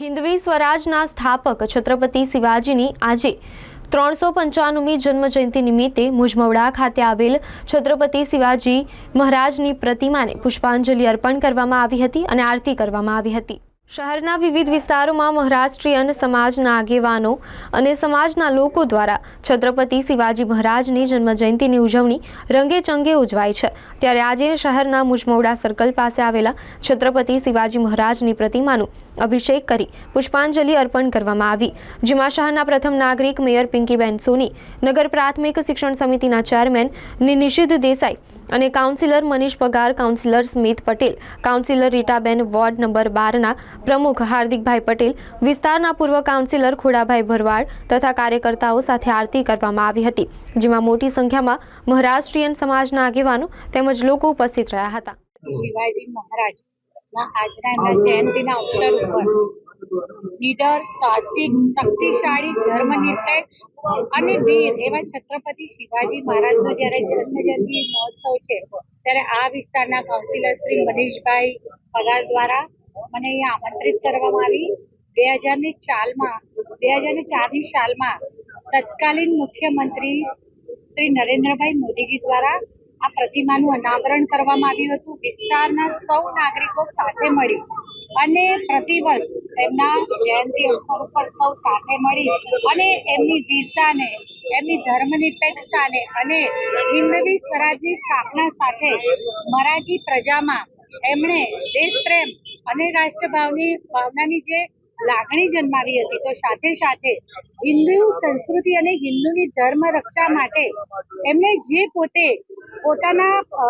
હિન્દવી સ્વરાજના સ્થાપક છત્રપતિ શિવાજીની આજે ત્રણસો પંચાણુમી જન્મજયંતિ નિમિત્તે મુજમવડા ખાતે આવેલ છત્રપતિ શિવાજી મહારાજની પ્રતિમાને પુષ્પાંજલિ અર્પણ કરવામાં આવી હતી અને આરતી કરવામાં આવી હતી. શહેરના વિવિધ વિસ્તારોમાં મહારાષ્ટ્રીયન સમાજના આગેવાનો અને સમાજના લોકો દ્વારા છત્રપતિ શિવાજી મહારાજની જન્મજયંતિની ઉજવણી રંગે ચંગે ઉજવાય છે. ત્યારે આજે શહેરના મુજમવડા સર્કલ પાસે આવેલા છત્રપતિ શિવાજી મહારાજની પ્રતિમાનું અભિષેક કરી પુષ્પાંજલિ અર્પણ કરવામાં આવી. જેમાં શહેરના પ્રથમ નાગરિક મેયર પિંકીબેન સોની, નગર પ્રાથમિક શિક્ષણ સમિતિના ચેરમેનની દેસાઈ અને councillor Manish Pagar, councillor Smit Patel, councillor Ritaben ward number બારના પ્રમુખ હાર્દિકભાઈ પટેલ, વિસ્તારના પૂર્વ કાઉન્સિલર ખોડાભાઈ ભરવાડ તથા કાર્યકર્તાઓ સાથે આરતી કરવામાં આવી હતી, જેમાં મોટી સંખ્યામાં મહારાષ્ટ્રીયન સમાજના આગેવાનો તેમજ લોકો ઉપસ્થિત રહ્યા હતા. શિવાજી મહારાજ ના એમના જયંતિના અવસર ઉપર. નીડર સાહસિક, શક્તિશાળી, ધર્મનિરપેક્ષ અને વીર એવા છત્રપતિ શિવાજી મહારાજનો જ્યારે જન્મજયંતિ મહોત્સવ છે, ત્યારે આ વિસ્તારના કાઉન્સિલર શ્રી મનીષભાઈ પગાર દ્વારા મને અહીંયા આમંત્રિત કરવામાં આવી. બે હજારની ચાલમાં બે હજારની ચારની સાલમાં તત્કાલીન મુખ્યમંત્રી શ્રી નરેન્દ્રભાઈ મોદીજી દ્વારા આ પ્રતિમાનું અનાવરણ કરવામાં આવ્યું હતું. વિસ્તારના સૌ નાગરિકો સાથે મળી અને પ્રતિવર્ષ એમના જયંતિ અવસર ઉપર સૌ સાથે મળી અને એમની વીરતાને, એમની ધર્મનિરપેક્ષતાને અને હિન્દવી સ્વરાજની સ્થાપના સાથે મરાઠી પ્રજામાં એમણે દેશપ્રેમ અને રાષ્ટ્રભાવની ભાવનાની જે લાગણી જન્માવી હતી, તો સાથે સાથે હિન્દુ સંસ્કૃતિ અને હિન્દુની ધર્મ રક્ષા માટે એમણે જે પોતે પોતાના અ,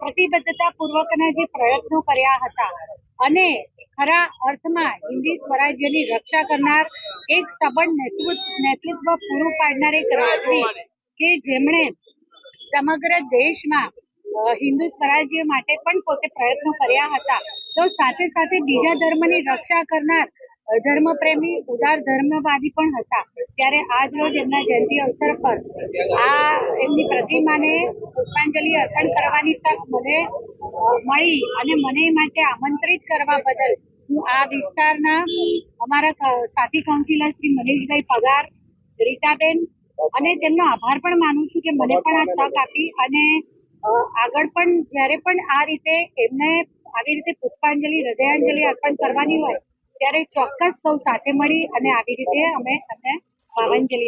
પ્રતિબદ્ધતા પૂર્વકના જે પ્રયત્નો કર્યા હતા અને ખરા અર્થમાં હિન્દી સ્વરાજ્યની રક્ષા કરનાર એક સબળ નેતૃત્વ પૂરું પાડનાર એક રાજવી કે જેમણે સમગ્ર દેશમાં હિન્દુ સ્વરાજ્ય માટે પણ પોતે પ્રયત્નો કર્યા હતા. તો સાથે સાથે બીજા ધર્મની રક્ષા કરનાર ધર્મપ્રેમી ઉદાર ધર્મવાદી પણ હતા. ત્યારે આજ રોજ એમના જયંતિ અવસર પર આ એમની પ્રતિમાને પુષ્પાંજલિ અર્પણ કરવાની તક મને મળી અને મને માટે આમંત્રિત કરવા બદલ હું આ વિસ્તારના અમારા સાથી કાઉન્સિલર શ્રી મનીષભાઈ પગાર, રીટાબેન અને તેમનો આભાર પણ માનું છું કે મને પણ આ તક આપી અને આગળ પણ જ્યારે પણ આ રીતે એમને આવી રીતે પુષ્પાંજલિ, હૃદયાંજલિ અર્પણ કરવાની હોય ત્યારે ચોક્કસ સૌ સાથે મળી અને આવી રીતે અમે એમને ભાવાંજલિ